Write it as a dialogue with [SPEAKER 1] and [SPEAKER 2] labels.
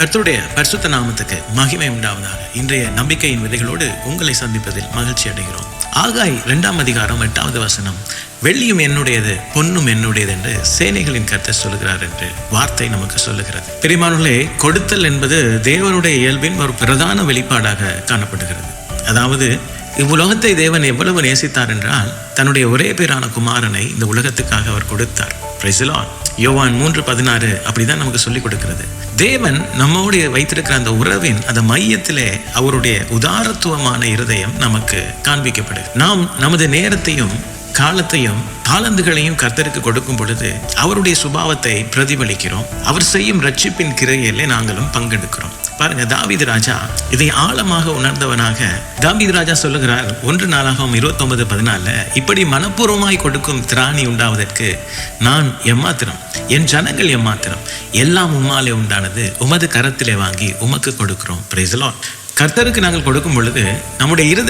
[SPEAKER 1] கர்த்தருடைய பரிசுத்த நாமத்துக்கு மகிமை உண்டாவதாக. இன்றைய நம்பிக்கையின் விதைகளோடு உங்களை சந்திப்பதில் மகிழ்ச்சி அடைகிறோம். ஆகாய் இரண்டாம் அதிகாரம் எட்டாவது வசனம் வெள்ளியும் என்னுடையது பொன்னும் என்னுடையது என்று சேனைகளின் கர்த்தர் சொல்லுகிறார் என்று வார்த்தை நமக்கு சொல்லுகிறது. பெரியமானே கொடுத்தல் என்பது தேவனுடைய இயல்பின் ஒரு பிரதான வெளிப்பாடாக காணப்படுகிறது. அதாவது இவ்வுலகத்தை தேவன் எவ்வளவு நேசித்தார் என்றால் தன்னுடைய ஒரே பேரான குமாரனை இந்த உலகத்துக்காக அவர் கொடுத்தார். Praise யோவான் மூன்று பதினாறு அப்படிதான் நமக்கு சொல்லிக் கொடுக்கிறது. தேவன் நம்மோடைய வைத்திருக்கிற அந்த உறவின் அந்த மையத்திலே அவருடைய உதாரத்துவமான இருதயம் நமக்கு காண்பிக்கப்படுது நாம் நமது நேரத்தையும் காலத்தையும் தாளந்துகளையும் கர்த்தருக்கு கொடுக்கும் பொழுது அவருடைய சுபாவத்தை பிரதிபலிக்கிறோம். அவர் செய்யும் ரட்சிப்பின் கிரையிலே நாங்களும் பங்கெடுக்கிறோம். பாருங்க தாவீது ராஜா இதை ஆழமாக உணர்ந்தவனாக தாவீது ராஜா சொல்லுகிறார் ஒன்று நாளாகவும் இருபத்தொன்பது பதினால இப்படி மனப்பூர்வமாய் கொடுக்கும் திராணி உண்டாவதற்கு நான் எம்மாத்திரம் என் ஜனங்கள் எம்மாத்திரம் எல்லாம் உம்மாலே உண்டானது உமது கரத்திலே வாங்கி உமக்கு கொடுக்கிறோம். Praise கர்த்தருக்கு நாங்கள் கொடுக்கும் பொழுது நம்முடைய இருதய